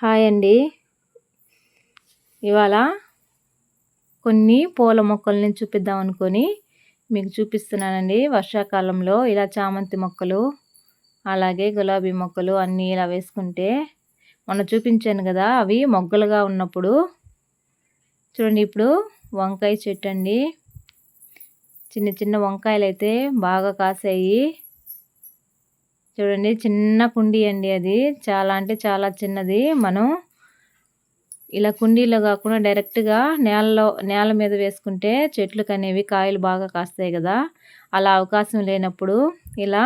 Hi అండి. ఇవాళ కొన్ని పూల మొక్కల్ని చూపిద్దాం అనుకొని మీకు చూపిస్తున్నానండి. వర్షాకాలంలో ఇలా చామంతి మొక్కలు అలాగే గులాబీ మొక్కలు అన్నీ ఇలా వేసుకుంటే మొన్న చూపించాను కదా అవి మొగ్గలుగా ఉన్నప్పుడు. చూడండి ఇప్పుడు వంకాయ చెట్టు అండి. చిన్న చిన్న వంకాయలు అయితే బాగా కాసాయి. చూడండి చిన్న కుండీ అండి అది. చాలా అంటే చాలా చిన్నది. మనం ఇలా కుండీలో కాకుండా డైరెక్ట్గా నేలలో నేల మీద వేసుకుంటే చెట్లకు అనేవి కాయలు బాగా కాస్తాయి కదా. అలా అవకాశం లేనప్పుడు ఇలా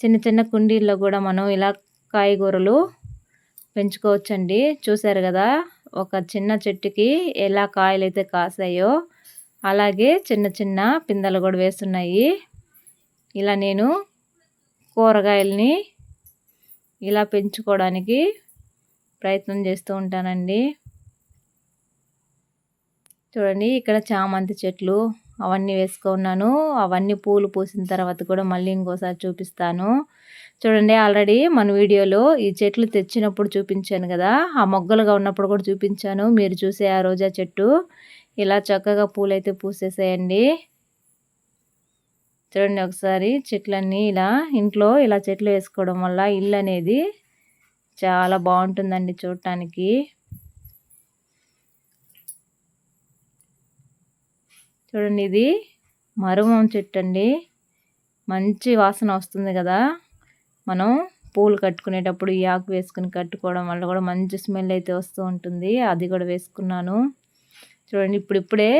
చిన్న చిన్న కుండీల్లో కూడా మనం ఇలా కాయగూరలు పెంచుకోవచ్చండి. చూసారు కదా ఒక చిన్న చెట్టుకి ఎలా కాయలు అయితే కాసాయో అలాగే చిన్న చిన్న పిందెలు కూడా వేస్తున్నాయి. ఇలా నేను కూరగాయలని ఇలా పెంచుకోవడానికి ప్రయత్నం చేస్తూ ఉంటానండి. చూడండి ఇక్కడ చామంతి చెట్లు అవన్నీ వేసుకున్నాను. అవన్నీ పూలు పూసిన తర్వాత కూడా మళ్ళీ ఇంకోసారి చూపిస్తాను. చూడండి ఆల్రెడీ మన వీడియోలో ఈ చెట్లు తెచ్చినప్పుడు చూపించాను కదా ఆ మొగ్గలుగా ఉన్నప్పుడు కూడా చూపించాను. మీరు చూసే ఆ రోజా చెట్టు. ఇలా చక్కగా పూలైతే పూసేసాయండి. చూడండి ఒకసారి చెట్లన్నీ ఇలా ఇంట్లో ఇలా చెట్లు వేసుకోవడం వల్ల ఇల్లు అనేది చాలా బాగుంటుందండి చూడటానికి. చూడండి ఇది మరువం చెట్టు అండి. మంచి వాసన వస్తుంది కదా. మనం పూలు కట్టుకునేటప్పుడు ఈ ఆకు వేసుకుని కట్టుకోవడం వల్ల కూడా మంచి స్మెల్ అయితే వస్తూ ఉంటుంది. అది కూడా వేసుకున్నాను. చూడండి ఇప్పుడిప్పుడే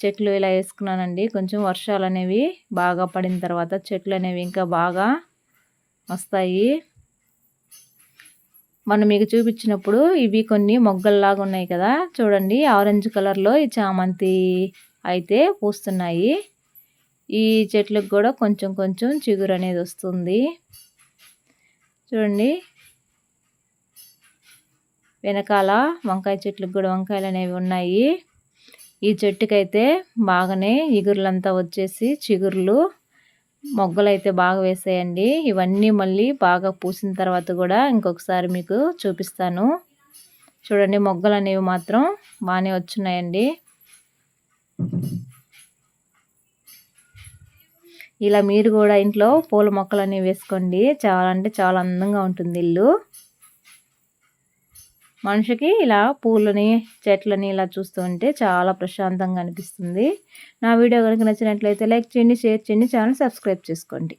చెట్లు ఇలా వేసుకున్నానండి. కొంచెం వర్షాలు అనేవి బాగా పడిన తర్వాత చెట్లు అనేవి ఇంకా బాగా వస్తాయి. మనం మీకు చూపించినప్పుడు ఇవి కొన్ని మొగ్గల్లాగా ఉన్నాయి కదా. చూడండి ఆరెంజ్ కలర్లో ఈ చామంతి అయితే పూస్తున్నాయి. ఈ చెట్లకు కూడా కొంచెం కొంచెం చిగురు అనేది వస్తుంది. చూడండి వెనకాల వంకాయ చెట్లకు కూడా వంకాయలు అనేవి ఉన్నాయి. ఈ చెట్టుకైతే బాగానే ఇగుర్లంతా వచ్చేసి చిగుర్లు మొగ్గలు అయితే బాగా వేసాయండి. ఇవన్నీ మళ్ళీ బాగా పూసిన తర్వాత కూడా ఇంకొకసారి మీకు చూపిస్తాను. చూడండి మొగ్గలు అనేవి మాత్రం బాగానే వచ్చున్నాయండి. ఇలా మీరు కూడా ఇంట్లో పూల మొక్కలు అనేవి వేసుకోండి. చాలా అంటే చాలా అందంగా ఉంటుంది ఇల్లు. మనిషికి ఇలా పూలని చెట్లని ఇలా చూస్తూ ఉంటే చాలా ప్రశాంతంగా అనిపిస్తుంది. నా వీడియో కనుక నచ్చినట్లయితే లైక్ చేయండి షేర్ చేయండి ఛానల్ సబ్స్క్రైబ్ చేసుకోండి.